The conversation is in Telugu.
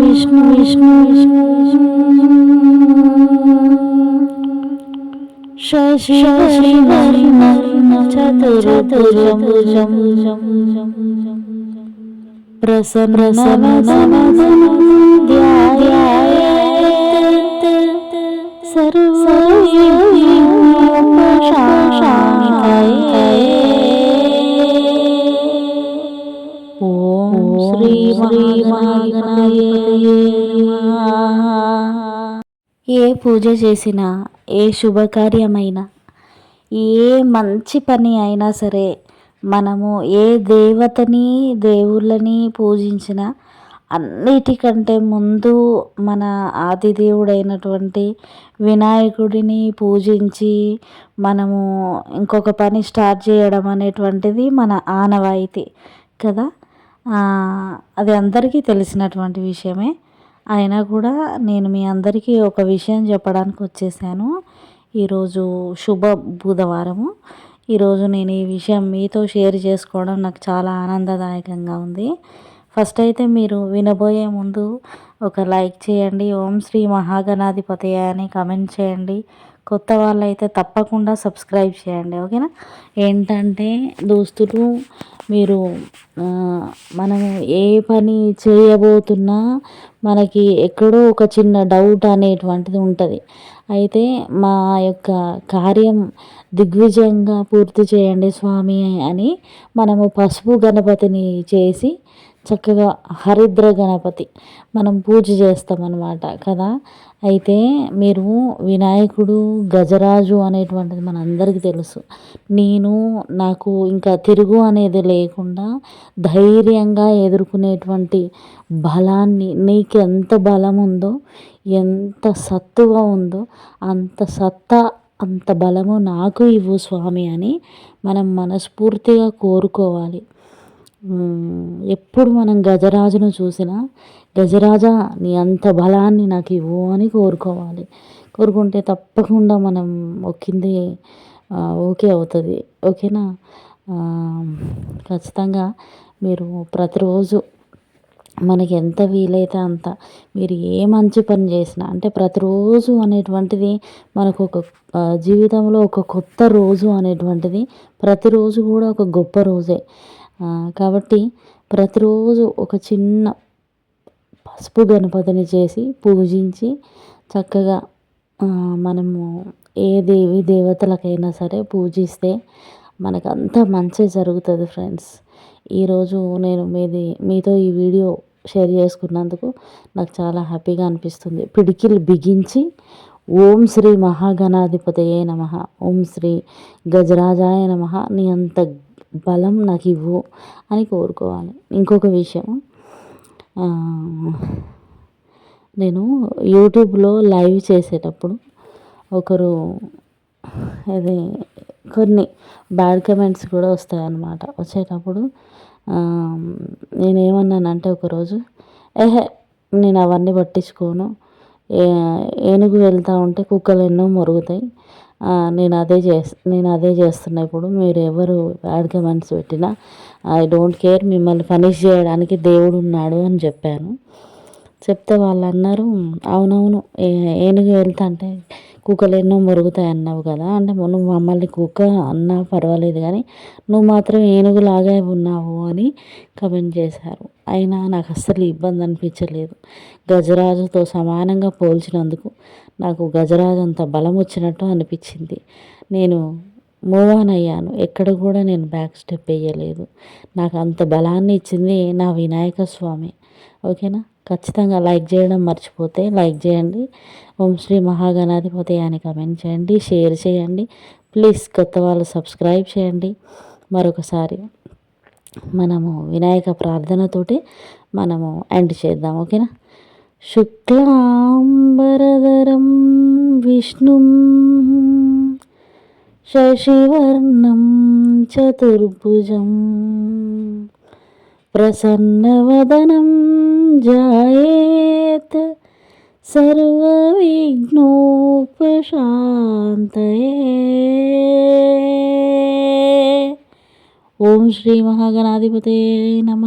విష్ణు విష్ణు విష్ణు శశి శశివర్ణ చతుర్భుజం ప్రసన్న ఓం శ్రీ ఏ పూజ చేసినా ఏ శుభకార్యమైనా ఏ మంచి పని అయినా సరే మనము ఏ దేవతని దేవుళ్ళని పూజించినా అన్నిటికంటే ముందు మన ఆదిదేవుడైనటువంటి వినాయకుడిని పూజించి మనము ఇంకొక పని స్టార్ట్ చేయడం అనేటువంటిది మన ఆనవాయితీ కదా? అది అందరికీ తెలిసినటువంటి విషయమే. అయినా కూడా నేను మీ అందరికీ ఒక విషయం చెప్పడానికి వచ్చేసాను. ఈరోజు శుభ బుధవారము. ఈరోజు నేను ఈ విషయం మీతో షేర్ చేసుకోవడం నాకు చాలా ఆనందదాయకంగా ఉంది. ఫస్ట్ అయితే మీరు వినబోయే ముందు ఒక లైక్ చేయండి. ఓం శ్రీ మహాగణాధిపతి అని కమెంట్ చేయండి. కొత్త వాళ్ళైతే తప్పకుండా సబ్స్క్రైబ్ చేయండి ఓకేనా? ఏంటంటే దోస్తులు మీరు మనం ఏ పని చేయబోతున్నా మనకి ఎక్కడో ఒక చిన్న డౌట్ అనేటువంటిది ఉంటుంది. అయితే మా యొక్క కార్యం దిగ్విజయంగా పూర్తి చేయండి స్వామి అని మనము పసుపు గణపతిని చేసి చక్కగా హరిద్ర గణపతి మనం పూజ చేస్తామన్నమాట కదా? అయితే మీరు వినాయకుడు గజరాజు అనేటువంటిది మనందరికీ తెలుసు. నేను నాకు ఇంకా తిరుగు అనేది లేకుండా ధైర్యంగా ఎదుర్కొనేటువంటి బలాన్ని నీకు ఎంత బలం ఉందో ఎంత సత్తుగా ఉందో అంత సత్తా అంత బలము నాకు ఇవ్వు స్వామి అని మనం మనస్ఫూర్తిగా కోరుకోవాలి. ఎప్పుడు మనం గజరాజును చూసినా గజరాజా నీ అంత బలాన్ని నాకు ఇవ్వు అని కోరుకోవాలి. కోరుకుంటే తప్పకుండా మనం ఒక్కింది ఓకే అవుతుంది. ఓకేనా? ఖచ్చితంగా మీరు ప్రతిరోజు మనకి ఎంత వీలైతే అంత మీరు ఏ మంచి పని చేసినా అంటే ప్రతిరోజు అనేటువంటిది మనకు ఒక జీవితంలో ఒక కొత్త రోజు అనేటువంటిది ప్రతిరోజు కూడా ఒక గొప్ప రోజే. కాబట్టి ప్రతిరోజు ఒక చిన్న పసుపు గణపతిని చేసి పూజించి చక్కగా మనము ఏ దేవి దేవతలకైనా సరే పూజిస్తే మనకంతా మంచి జరుగుతుంది ఫ్రెండ్స్. ఈరోజు నేను మీది మీతో ఈ వీడియో షేర్ చేసుకున్నందుకు నాకు చాలా హ్యాపీగా అనిపిస్తుంది. పిడికిలు బిగించి ఓం శ్రీ మహాగణాధిపతయే నమ. ఓం శ్రీ గజరాజాయ నమ. నీ అంత బలం నాకు ఇవ్వు అని కోరుకోవాలి. ఇంకొక విషయం నేను యూట్యూబ్లో లైవ్ చేసేటప్పుడు ఒకరు అది కొన్ని బ్యాడ్ కమెంట్స్ కూడా వస్తాయన్నమాట. వచ్చేటప్పుడు నేనేమన్నానంటే ఒకరోజు ఏహే నేను అవన్నీ పట్టించుకోను. ఏనుగు వెళ్తూ ఉంటే కుక్కలు ఎన్నో మొరుగుతాయి. నేను అదే చేస్ నేను అదే చేస్తున్నా ఇప్పుడు మీరు ఎవరు బ్యాడ్ కమెంట్స్ పెట్టినా ఐ డోంట్ కేర్ మిమ్మల్ని పనిష్ చేయడానికి దేవుడు ఉన్నాడు అని చెప్పాను. చెప్తే వాళ్ళు అన్నారు అవునవును ఏనుగు వెళ్తా అంటే కుక్కలు ఎన్నో మురుగుతాయి అన్నావు కదా అంటే నువ్వు మమ్మల్ని కుక్క అన్నా పర్వాలేదు కానీ నువ్వు మాత్రం ఏనుగులాగే ఉన్నావు అని కమెంట్ చేశారు. అయినా నాకు అస్సలు ఇబ్బంది అనిపించలేదు గజరాజుతో సమానంగా పోల్చినందుకు నాకు గజరాజు అంత బలం వచ్చినట్టు అనిపించింది. నేను మూవ్ ఆన్ అయ్యాను. ఎక్కడ కూడా నేను బ్యాక్ స్టెప్ వేయలేదు నాకు అంత బలాన్ని ఇచ్చింది నా వినాయక స్వామి. ఓకేనా? ఖచ్చితంగా లైక్ చేయడం మర్చిపోతే లైక్ చేయండి. ఓం శ్రీ మహాగణాధిపతి అని కమెంట్ చేయండి షేర్ చేయండి. ప్లీజ్ కొత్త వాళ్ళు సబ్స్క్రైబ్ చేయండి. మరొకసారి మనము వినాయక ప్రార్థనతోటి మనము ఎండ్ చేద్దాం ఓకేనా? శుక్లాంబరధరం విష్ణుం శశివర్ణం చతుర్భుజం ప్రసన్నవదనం జాయేత్ సర్వవిఘ్నోపశాంతయే. ఓం శ్రీ మహాగణాధిపతే నమ.